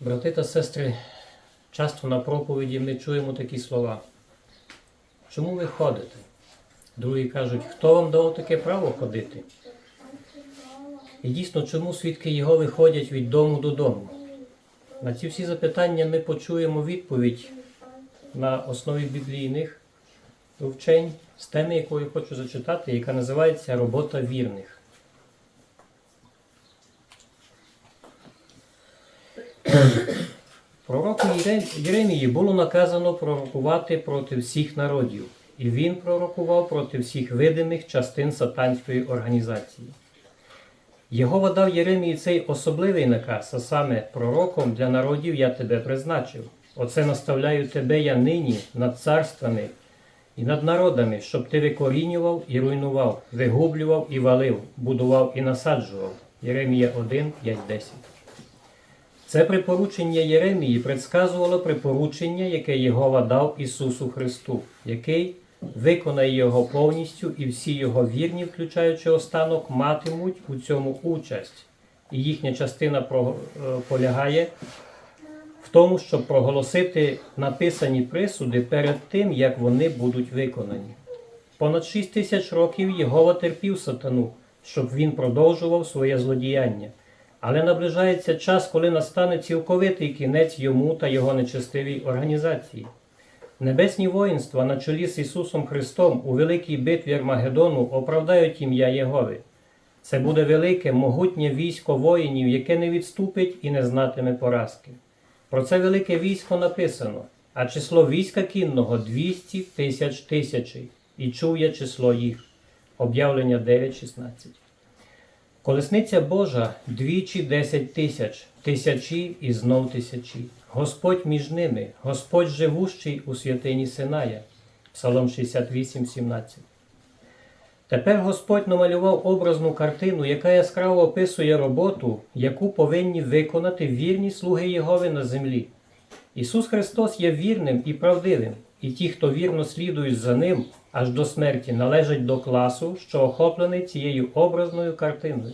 Брати та сестри, часто на проповіді ми чуємо такі слова. Чому ви ходите? Другі кажуть, хто вам дав таке право ходити? І дійсно, чому свідки його виходять від дому додому? На ці всі запитання ми почуємо відповідь на основі біблійних вчень з теми, яку я хочу зачитати, яка називається Робота вірних. Пророку Єремії було наказано пророкувати проти всіх народів, і він пророкував проти всіх видимих частин сатанської організації. Його дав Єремії цей особливий наказ, а саме пророком для народів я тебе призначив. Оце наставляю тебе я нині над царствами і над народами, щоб ти викорінював і руйнував, вигублював і валив, будував і насаджував. Єремія 1, 5, 10. Це припоручення Єремії предсказувало припоручення, яке Єгова дав Ісусу Христу, який виконає його повністю, і всі його вірні, включаючи останок, матимуть у цьому участь. І їхня частина е, полягає в тому, щоб проголосити написані присуди перед тим, як вони будуть виконані. Понад шість тисяч років Єгова терпів сатану, щоб він продовжував своє злодіяння. Але наближається час, коли настане цілковитий кінець йому та його нечестивій організації. Небесні воїнства на чолі з Ісусом Христом у великій битві Армагеддону оправдають ім'я Єгови. Це буде велике, могутнє військо воїнів, яке не відступить і не знатиме поразки. Про це велике військо написано, а число війська кінного 200 тисяч тисячі, і чув я число їх. Об'явлення 9.16. Колесниця Божа двічі десять тисяч, тисячі і знов тисячі. Господь між ними, Господь живущий у святині Синая. Псалом 68, 17. Тепер Господь намалював образну картину, яка яскраво описує роботу, яку повинні виконати вірні слуги Єгови на землі. Ісус Христос є вірним і правдивим, і ті, хто вірно слідують за Ним аж до смерті, належать до класу, що охоплений цією образною картиною.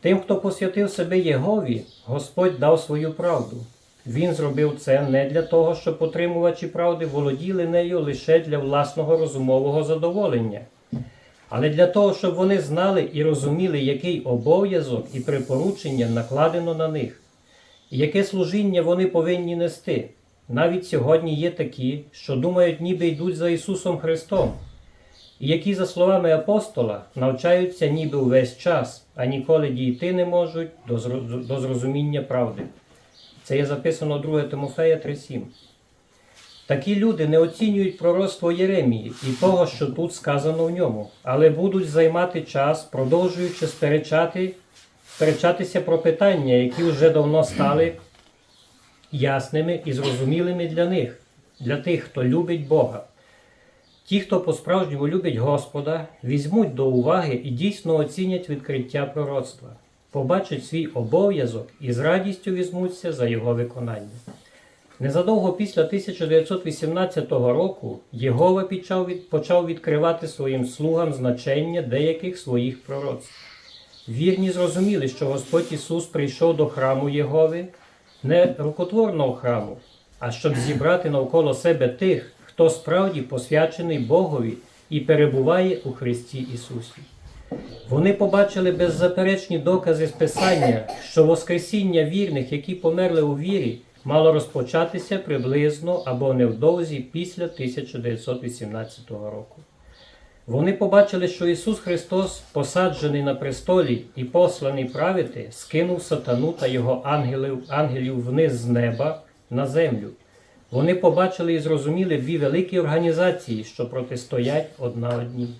Тим, хто посвятив себе Єгові, Господь дав свою правду. Він зробив це не для того, щоб отримувачі правди володіли нею лише для власного розумового задоволення, але для того, щоб вони знали і розуміли, який обов'язок і припоручення накладено на них, і яке служіння вони повинні нести. Навіть сьогодні є такі, що думають, ніби йдуть за Ісусом Христом, і які, за словами апостола, навчаються ніби увесь час, а ніколи дійти не можуть до зро- до зрозуміння правди. Це є записано 2 Тимофея 3.7. Такі люди не оцінюють пророцтво Єремії і того, що тут сказано в ньому, але будуть займати час, продовжуючи сперечати, сперечатися про питання, які вже давно стали ясними і зрозумілими для них, для тих, хто любить Бога. Ті, хто по-справжньому любить Господа, візьмуть до уваги і дійсно оцінять відкриття пророцтва, побачать свій обов'язок і з радістю візьмуться за його виконання. Незадовго після 1918 року Єгова почав, відкривати своїм слугам значення деяких своїх пророцтв. Вірні зрозуміли, що Господь Ісус прийшов до храму Єгови, не рукотворного храму, а щоб зібрати навколо себе тих, хто справді посвячений Богові і перебуває у Христі Ісусі. Вони побачили беззаперечні докази з Писання, що Воскресіння вірних, які померли у вірі, мало розпочатися приблизно або невдовзі після 1918 року. Вони побачили, що Ісус Христос, посаджений на престолі і посланий правити, скинув сатану та його ангелів, ангелів вниз з неба на землю. Вони побачили і зрозуміли дві великі організації, що протистоять одна одній,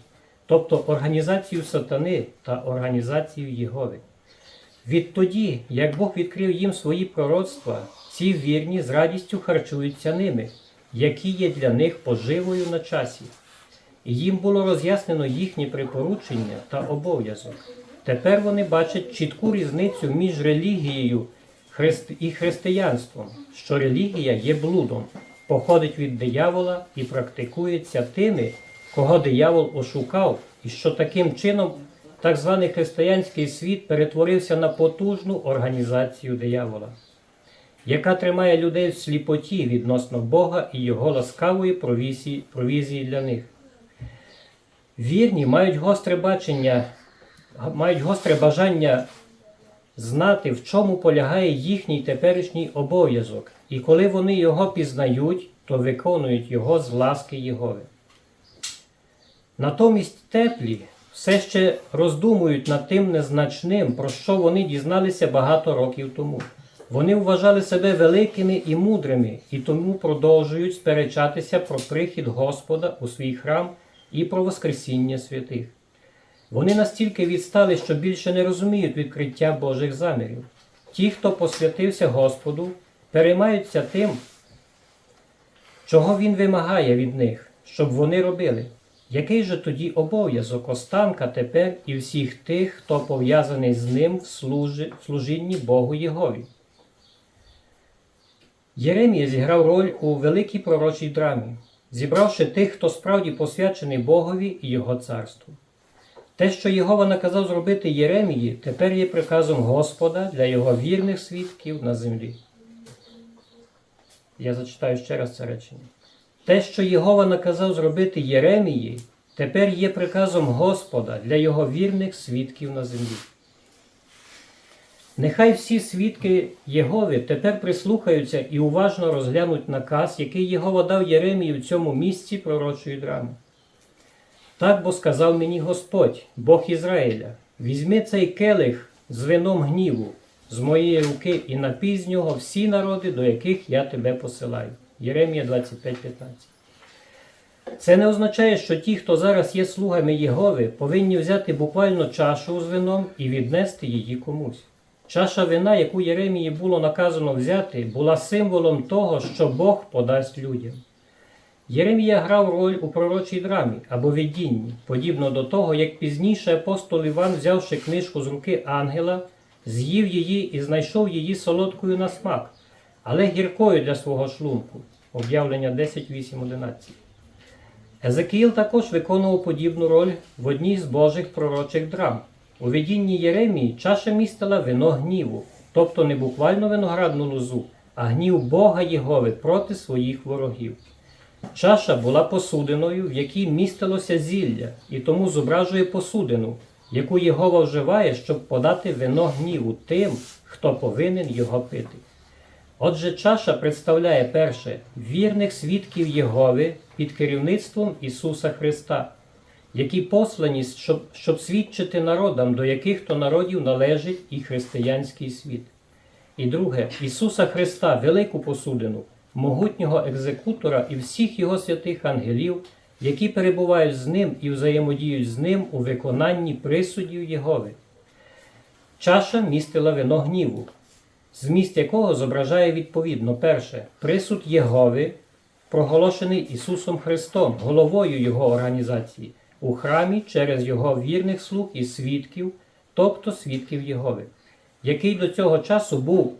тобто організацію сатани та організацію Єгови. Відтоді, як Бог відкрив їм свої пророцтва, ці вірні з радістю харчуються ними, які є для них поживою на часі. Їм було роз'яснено їхні припоручення та обов'язок. Тепер вони бачать чітку різницю між релігією і християнством, що релігія є блудом, походить від диявола і практикується тими, кого диявол ошукав, і що таким чином так званий християнський світ перетворився на потужну організацію диявола. яка тримає людей в сліпоті відносно Бога і Його ласкавої провізії для них. Вірні мають гостре бачення, мають гостре бажання знати, в чому полягає їхній теперішній обов'язок, і коли вони його пізнають, то виконують його з ласки Єгови. Натомість теплі все ще роздумують над тим незначним, про що вони дізналися багато років тому. Вони вважали себе великими і мудрими, і тому продовжують сперечатися про прихід Господа у свій храм і про Воскресіння святих. Вони настільки відстали, що більше не розуміють відкриття Божих замірів. Ті, хто посвятився Господу, переймаються тим, чого Він вимагає від них, щоб вони робили. Який же тоді обов'язок останка тепер і всіх тих, хто пов'язаний з ним в, служінні Богу Єгові? Єремія зіграв роль у великій пророчій драмі, зібравши тих, хто справді посвячений Богові і Його царству. Те, що Єгова наказав зробити Єремії, тепер є приказом Господа для його вірних свідків на землі. Я зачитаю ще раз це речення. Те, що Єгова наказав зробити Єремії, тепер є приказом Господа для його вірних свідків на землі. Нехай всі свідки Єгови тепер прислухаються і уважно розглянуть наказ, який Єгова дав Єремії в цьому місці пророчої драми. Так бо сказав мені Господь, Бог Ізраїля, візьми цей келих з вином гніву з моєї руки і напій з нього всі народи, до яких я тебе посилаю. Єремія 25.15. Це не означає, що ті, хто зараз є слугами Єгови, повинні взяти буквально чашу з вином і віднести її комусь. Чаша вина, яку Єремії було наказано взяти, була символом того, що Бог подасть людям. Єремія грав роль у пророчій драмі або видінні, подібно до того, як пізніше апостол Іван, взявши книжку з руки ангела, з'їв її і знайшов її солодкою на смак, але гіркою для свого шлунку. Об'явлення 10.8.11. Езекіїл також виконував подібну роль в одній з Божих пророчих драм. У видінні Єремії чаша містила вино гніву, тобто не буквально виноградну лозу, а гнів Бога Єгови проти своїх ворогів. Чаша була посудиною, в якій містилося зілля, і тому зображує посудину, яку Єгова вживає, щоб подати вино гніву тим, хто повинен його пити. Отже, чаша представляє перше вірних свідків Єгови під керівництвом Ісуса Христа, які послані, щоб, щоб свідчити народам, до яких то народів належить і християнський світ. І друге, Ісуса Христа, велику посудину, могутнього екзекутора і всіх його святих ангелів, які перебувають з ним і взаємодіють з ним у виконанні присудів Єгови. Чаша містила вино гніву, зміст якого зображає відповідно перше присуд Єгови, проголошений Ісусом Христом, головою Його організації, у храмі через Його вірних слуг і свідків, тобто свідків Єгови, який до цього часу був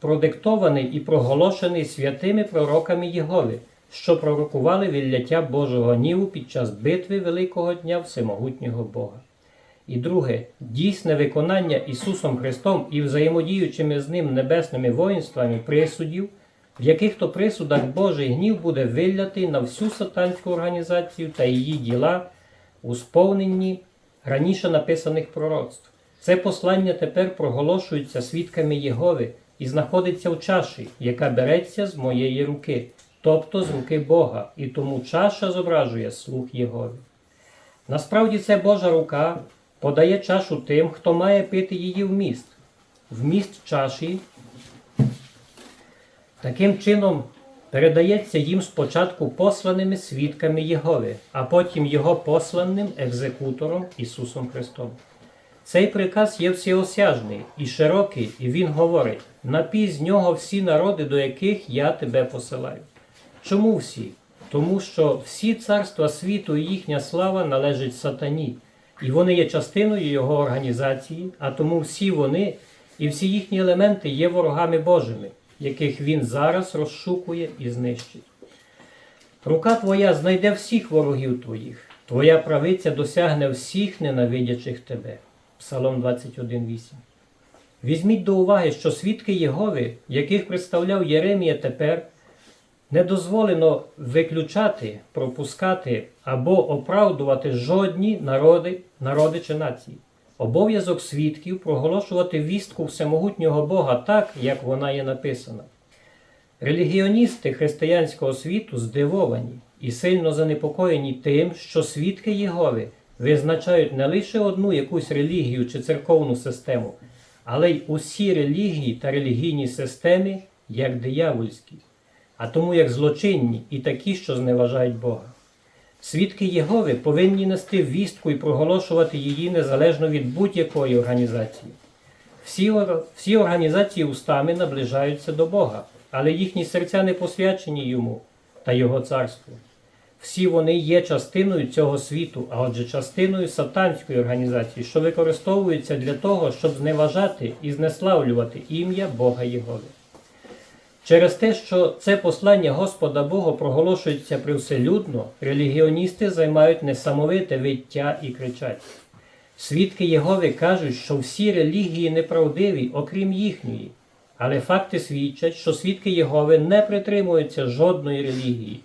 продиктований і проголошений святими пророками Єгови, що пророкували відляття Божого гніву під час битви Великого Дня Всемогутнього Бога. І друге, дійсне виконання Ісусом Христом і взаємодіючими з Ним небесними воїнствами присудів, в яких то присудах Божий гнів буде виллятий на всю сатанську організацію та її діла у сповненні раніше написаних пророцтв. Це послання тепер проголошується свідками Єгови і знаходиться в чаші, яка береться з моєї руки, тобто з руки Бога, і тому чаша зображує слух Єгови. Насправді це Божа рука подає чашу тим, хто має пити її вміст. Вміст чаші таким чином передається їм спочатку посланими свідками Єгови, а потім його посланним екзекутором Ісусом Христом. Цей приказ є всеосяжний і широкий, і він говорить: напій з нього всі народи, до яких я тебе посилаю. Чому всі? Тому що всі царства світу і їхня слава належить сатані, і вони є частиною його організації, а тому всі вони і всі їхні елементи є ворогами Божими, яких він зараз розшукує і знищить. Рука твоя знайде всіх ворогів твоїх, твоя правиця досягне всіх ненавидячих тебе. Псалом 21.8. Візьміть до уваги, що свідки Єгови, яких представляв Єремія тепер, не дозволено виключати, пропускати або оправдувати жодні народи, народи чи нації. Обов'язок свідків проголошувати вістку всемогутнього Бога так, як вона є написана. Релігіоністи християнського світу здивовані і сильно занепокоєні тим, що свідки Єгови визначають не лише одну якусь релігію чи церковну систему, але й усі релігії та релігійні системи як диявольські, а тому як злочинні і такі, що зневажають Бога. Свідки Єгови повинні нести вістку і проголошувати її незалежно від будь-якої організації. Всі, всі організації устами наближаються до Бога, але їхні серця не посвячені йому та Його царству. Всі вони є частиною цього світу, а отже, частиною сатанської організації, що використовується для того, щоб зневажати і знеславлювати ім'я Бога Єгови. Через те, що це послання Господа Бога проголошується привселюдно, релігіоністи займають несамовите виття і кричать. Свідки Єгови кажуть, що всі релігії неправдиві, окрім їхньої. Але факти свідчать, що свідки Єгови не притримуються жодної релігії.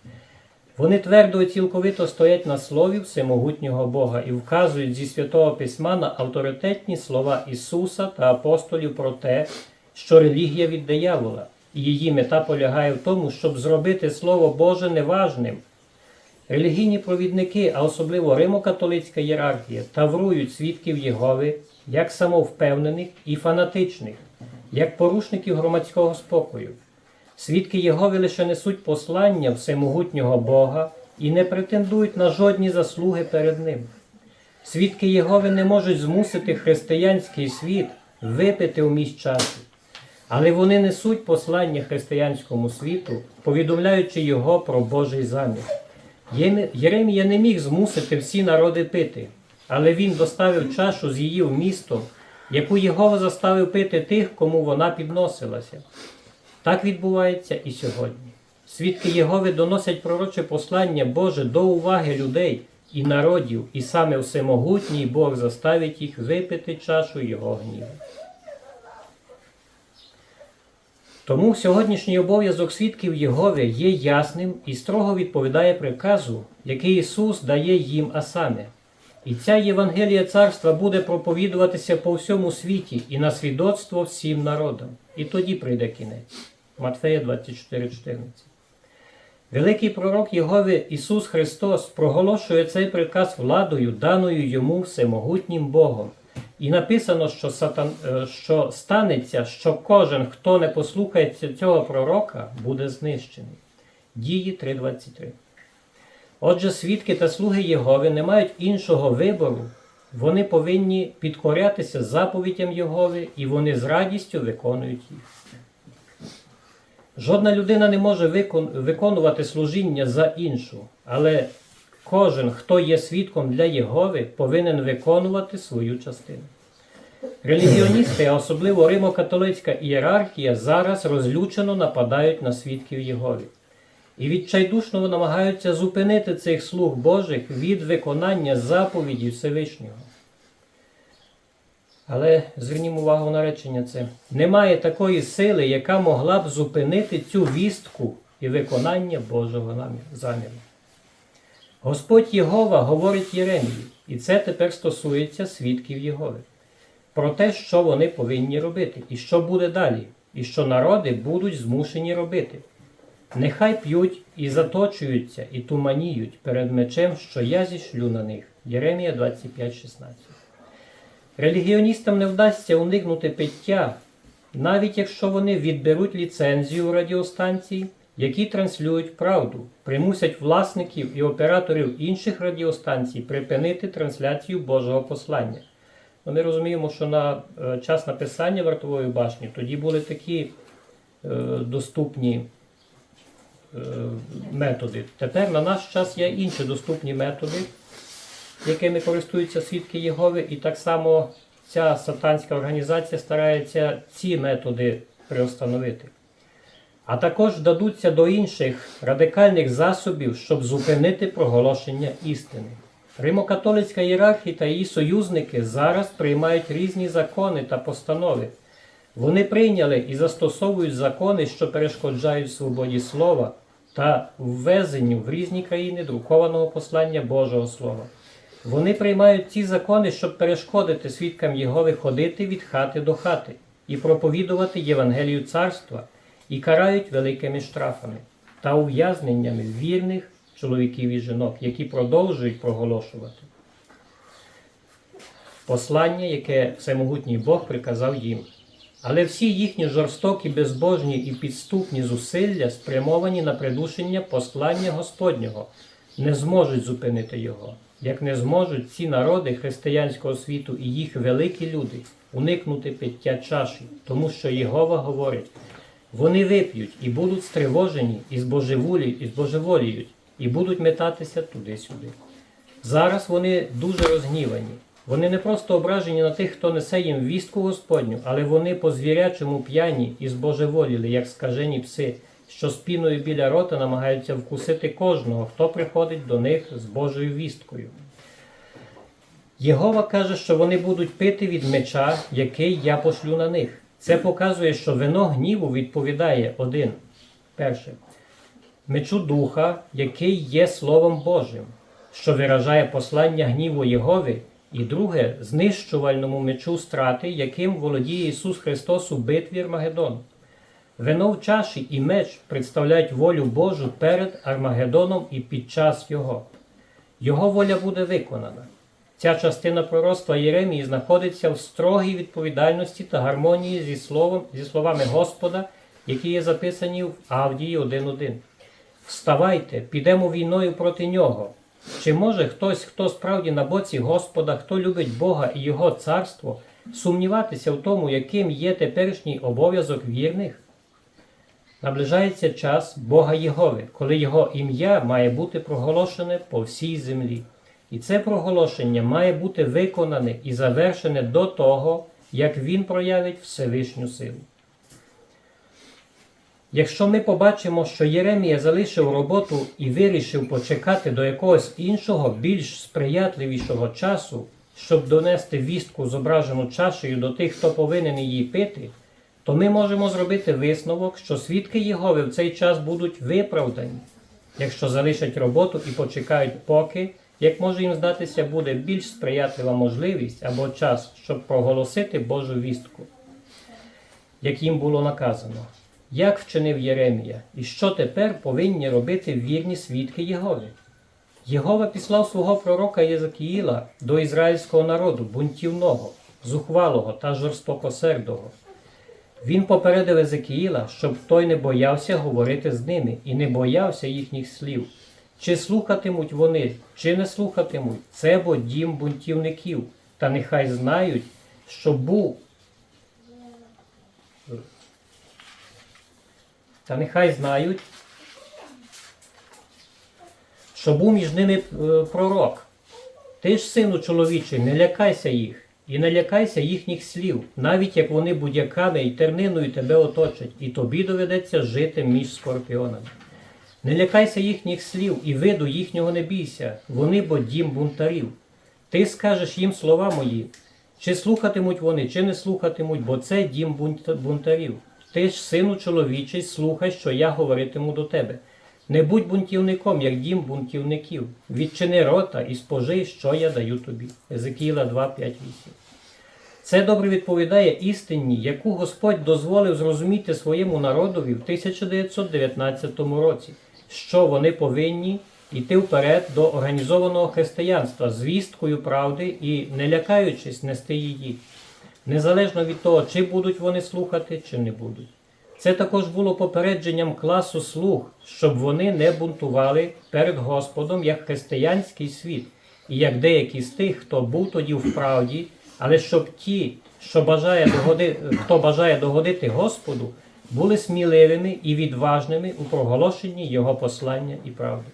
Вони твердо і цілковито стоять на слові всемогутнього Бога і вказують зі святого письма на авторитетні слова Ісуса та апостолів про те, що релігія від диявола, її мета полягає в тому, щоб зробити Слово Боже неважним. Релігійні провідники, а особливо римокатолицька ієрархія, таврують свідків Єгови як самовпевнених і фанатичних, як порушників громадського спокою. Свідки Єгови лише несуть послання всемогутнього Бога і не претендують на жодні заслуги перед Ним. Свідки Єгови не можуть змусити християнський світ випити у місць часу, але вони несуть послання християнському світу, повідомляючи його про Божий замір. Єремія не міг змусити всі народи пити, але він доставив чашу з її вмістом, яку Єгова заставив пити тих, кому вона підносилася. Так відбувається і сьогодні. Свідки Єгови доносять пророче послання Боже до уваги людей і народів, і саме всемогутній Бог заставить їх випити чашу Його гніву. Тому сьогоднішній обов'язок свідків Єгови є ясним і строго відповідає приказу, який Ісус дає їм, а саме. І ця Євангелія царства буде проповідуватися по всьому світі і на свідоцтво всім народам. І тоді прийде кінець. Матфея 24,14. Великий пророк Єгови Ісус Христос проголошує цей приказ владою, даною йому всемогутнім Богом. І написано, що, сатан, е, що станеться, що кожен, хто не послухається цього пророка, буде знищений. Дії 3.23. Отже, свідки та слуги Єгови не мають іншого вибору. Вони повинні підкорятися заповідям Єгови, і вони з радістю виконують їх. Жодна людина не може викон- виконувати служіння за іншу, але кожен, хто є свідком для Єгови, повинен виконувати свою частину. Релігіоністи, а особливо римокатолицька ієрархія, зараз розлючено нападають на свідків Єгови і відчайдушно намагаються зупинити цих слуг Божих від виконання заповіді Всевишнього. Але звернімо увагу на речення це. Немає такої сили, яка могла б зупинити цю вістку і виконання Божого заміру. Господь Єгова говорить Єремії, і це тепер стосується свідків Єгови, про те, що вони повинні робити, і що буде далі, і що народи будуть змушені робити. Нехай п'ють і заточуються, і туманіють перед мечем, що я зішлю на них. Єремія 25,16. Релігіоністам не вдасться уникнути пиття, навіть якщо вони відберуть ліцензію у радіостанцій, які транслюють правду, примусять власників і операторів інших радіостанцій припинити трансляцію Божого послання. Ну, Ми розуміємо, що на е, час написання вартової башні тоді були такі е, доступні е, методи. Тепер на наш час є інші доступні методи, якими користуються свідки Єгови, і так само ця сатанська організація старається ці методи приостановити. А також дадуться до інших радикальних засобів, щоб зупинити проголошення істини. Римокатолицька ієрархія та її союзники зараз приймають різні закони та постанови, Вони прийняли і застосовують закони, що перешкоджають свободі слова та ввезенню в різні країни друкованого послання Божого Слова. Вони приймають ці закони, щоб перешкодити свідкам Єгови ходити від хати до хати і проповідувати Євангелію царства, і карають великими штрафами та ув'язненнями вірних чоловіків і жінок, які продовжують проголошувати послання, яке всемогутній Бог приказав їм. Але всі їхні жорстокі, безбожні і підступні зусилля, спрямовані на придушення послання Господнього, не зможуть зупинити його, як не зможуть ці народи християнського світу і їх великі люди уникнути пиття чаші, тому що Єгова говорить: вони вип'ють і будуть стривожені і збожеволі, і збожеволіють, і будуть метатися туди-сюди. Зараз вони дуже розгнівані. Вони не просто ображені на тих, хто несе їм вістку Господню, але вони по звірячому п'яні і збожеволіли, як скажені пси, що спіною біля рота намагаються вкусити кожного, хто приходить до них з Божою вісткою. Єгова каже, що вони будуть пити від меча, який я пошлю на них. Це показує, що вино гніву відповідає один. Перше. Мечу духа, який є Словом Божим, що виражає послання гніву Єгови, і друге знищувальному мечу страти, яким володіє Ісус Христос у битві Армагеддону. Вино в чаші і меч представляють волю Божу перед Армагеддоном і під час його. Його воля буде виконана. Ця частина пророцтва Єремії знаходиться в строгій відповідальності та гармонії зі, словом, зі словами Господа, які є записані в Авдії 1.1. Вставайте, підемо війною проти нього. Чи може хтось, хто справді на боці Господа, хто любить Бога і Його царство, сумніватися в тому, яким є теперішній обов'язок вірних? Наближається час Бога Єгови, коли Його ім'я має бути проголошене по всій землі. І це проголошення має бути виконане і завершене до того, як Він проявить Всевишню силу. Якщо ми побачимо, що Єремія залишив роботу і вирішив почекати до якогось іншого, більш сприятливішого часу, щоб донести вістку, зображену чашею до тих, хто повинен її пити, то ми можемо зробити висновок, що свідки Єгови в цей час будуть виправдані, якщо залишать роботу і почекають, поки, як може їм здатися, буде більш сприятлива можливість або час, щоб проголосити Божу вістку, як їм було наказано. Як вчинив Єремія, і що тепер повинні робити вірні свідки Єгови? Єгова післав свого пророка Єзекіїла до ізраїльського народу, бунтівного, зухвалого та жорстокосердого. Він попередив Езекіїла, щоб той не боявся говорити з ними і не боявся їхніх слів. Чи слухатимуть вони, чи не слухатимуть, це бо дім бунтівників, та нехай знають, що був Та нехай знають, що був між ними е, пророк. Ти ж, сину чоловічий, не лякайся їх, і не лякайся їхніх слів, навіть як вони будь-яками і терниною тебе оточать, і тобі доведеться жити між скорпіонами. Не лякайся їхніх слів, і виду їхнього не бійся, вони бо дім бунтарів. Ти скажеш їм слова мої, чи слухатимуть вони, чи не слухатимуть, бо це дім бунтарів. Ти ж, сину чоловічий, слухай, що я говоритиму до тебе. Не будь бунтівником, як дім бунтівників. Відчини рота і спожий, що я даю тобі. Езекіла 2, 5, 8. Це добре відповідає істині, яку Господь дозволив зрозуміти своєму народові в 1919 році, що вони повинні йти вперед до організованого християнства з вісткою правди і не лякаючись нести її незалежно від того, чи будуть вони слухати, чи не будуть. Це також було попередженням класу слуг, щоб вони не бунтували перед Господом як християнський світ, і як деякі з тих, хто був тоді в правді, але щоб ті, що бажає догоди, хто бажає догодити Господу, були сміливими і відважними у проголошенні Його послання і правди.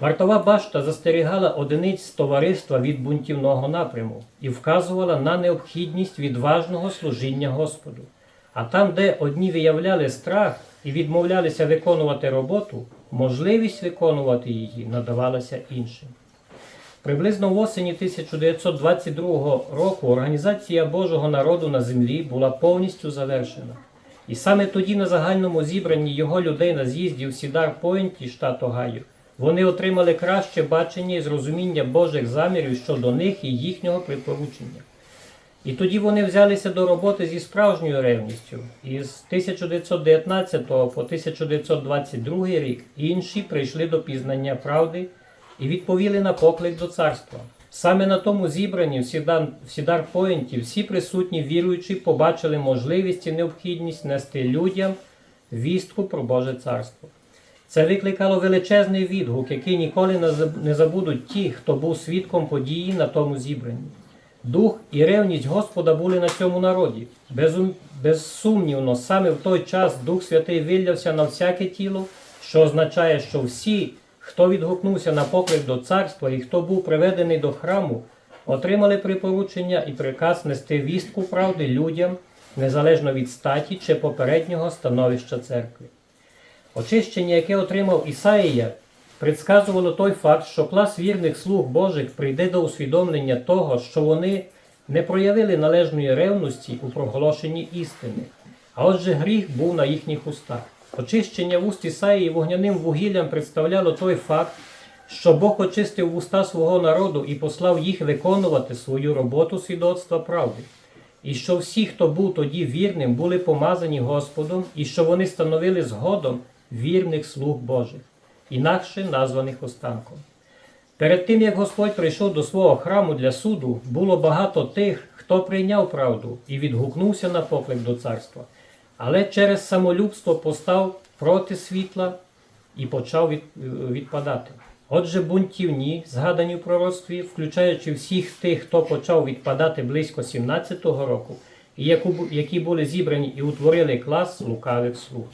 Вартова башта застерігала одиниць товариства від бунтівного напряму і вказувала на необхідність відважного служіння Господу. А там, де одні виявляли страх і відмовлялися виконувати роботу, можливість виконувати її надавалася іншим. Приблизно в осені 1922 року організація Божого народу на землі була повністю завершена. І саме тоді на загальному зібранні його людей на з'їзді в Сідар Пойнті, штат Огайо, вони отримали краще бачення і зрозуміння Божих замірів щодо них і їхнього припоручення. І тоді вони взялися до роботи зі справжньою ревністю. І з 1919 по 1922 рік інші прийшли до пізнання правди і відповіли на поклик до царства. Саме на тому зібранні в Сідар, в Пойнті всі присутні віруючі побачили можливість і необхідність нести людям вістку про Боже царство. Це викликало величезний відгук, який ніколи не забудуть ті, хто був свідком події на тому зібранні. Дух і ревність Господа були на цьому народі. Безсумнівно, саме в той час Дух Святий вилявся на всяке тіло, що означає, що всі, хто відгукнувся на поклик до царства і хто був приведений до храму, отримали припоручення і приказ нести вістку правди людям, незалежно від статі чи попереднього становища церкви. Очищення, яке отримав Ісаїя, предсказувало той факт, що клас вірних слуг Божих прийде до усвідомлення того, що вони не проявили належної ревності у проголошенні істини. А отже, гріх був на їхніх устах. Очищення вуст Ісаїї вогняним вугіллям представляло той факт, що Бог очистив вуста свого народу і послав їх виконувати свою роботу свідоцтва правди. І що всі, хто був тоді вірним, були помазані Господом, і що вони становили згодом вірних слуг Божих, інакше названих останком. Перед тим, як Господь прийшов до свого храму для суду, було багато тих, хто прийняв правду і відгукнувся на поклик до царства, але через самолюбство постав проти світла і почав від, відпадати. Отже, бунтівні, згадані в пророцтві, включаючи всіх тих, хто почав відпадати близько 17-го року, і які були зібрані і утворили клас лукавих слуг.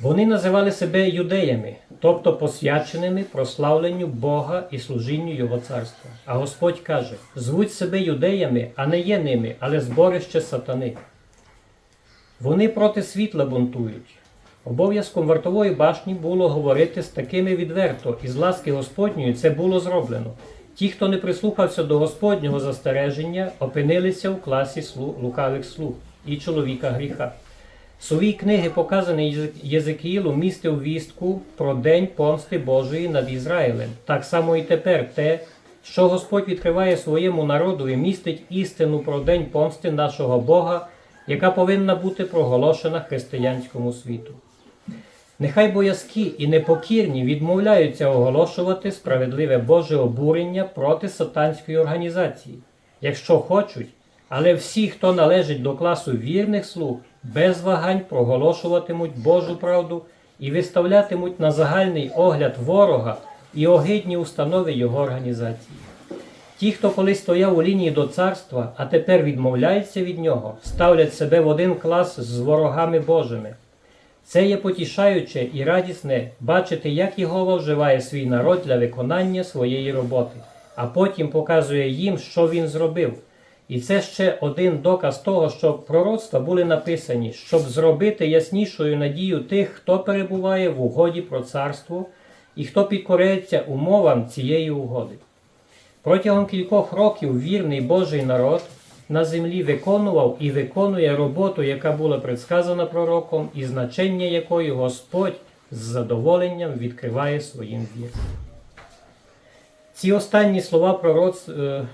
Вони називали себе юдеями, тобто посвяченими прославленню Бога і служінню Його царства. А Господь каже: звуть себе юдеями, а не є ними, але зборище сатани. Вони проти світла бунтують. Обов'язком вартової башні було говорити з такими відверто, і з ласки Господньої це було зроблено. Ті, хто не прислухався до Господнього застереження, опинилися в класі лукавих слуг і чоловіка гріха. Совій книги, показаний Єзекіїлу, містив вістку про день помсти Божої над Ізраїлем. Так само і тепер те, що Господь відкриває своєму народу і містить істину про день помсти нашого Бога, яка повинна бути проголошена християнському світу. Нехай боязкі і непокірні відмовляються оголошувати справедливе Боже обурення проти сатанської організації, якщо хочуть, але всі, хто належить до класу вірних слуг, без вагань проголошуватимуть Божу правду і виставлятимуть на загальний огляд ворога і огидні установи його організації. Ті, хто колись стояв у лінії до царства, а тепер відмовляються від нього, ставлять себе в один клас з ворогами Божими. Це є потішаюче і радісне бачити, як Єгова вживає свій народ для виконання своєї роботи, а потім показує їм, що він зробив. І це ще один доказ того, що пророцтва були написані, щоб зробити яснішою надію тих, хто перебуває в угоді про царство і хто підкоряється умовам цієї угоди. Протягом кількох років вірний Божий народ на землі виконував і виконує роботу, яка була предсказана пророком, і значення якої Господь з задоволенням відкриває своїм вірам. Ці останні слова пророц... е,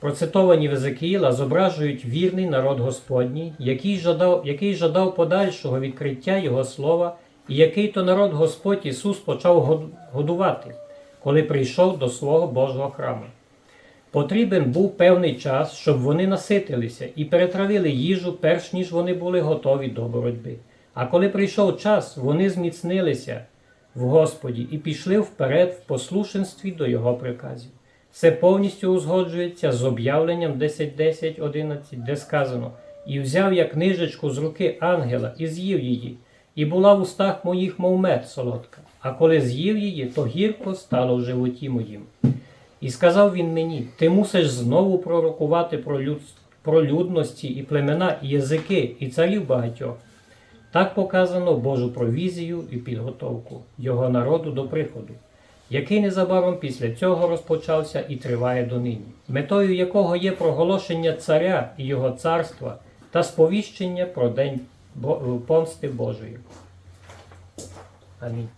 процитовані в Езекіїла зображують вірний народ Господній, який жадав, який жадав подальшого відкриття Його слова, і який то народ Господь Ісус почав годувати, коли прийшов до свого Божого храму. Потрібен був певний час, щоб вони наситилися і перетравили їжу, перш ніж вони були готові до боротьби. А коли прийшов час, вони зміцнилися в Господі і пішли вперед в послушенстві до Його приказів. Це повністю узгоджується з об'явленням 10.10.11, де сказано: І взяв я книжечку з руки ангела і з'їв її, і була в устах моїх, мов мед солодка. А коли з'їв її, то гірко стало в животі моїм. І сказав він мені: Ти мусиш знову пророкувати про, люд... про людності і племена, і язики, і царів багатьох. Так показано Божу провізію і підготовку його народу до приходу. який незабаром після цього розпочався і триває донині, метою якого є проголошення царя і його царства та сповіщення про день помсти Божої. Амінь.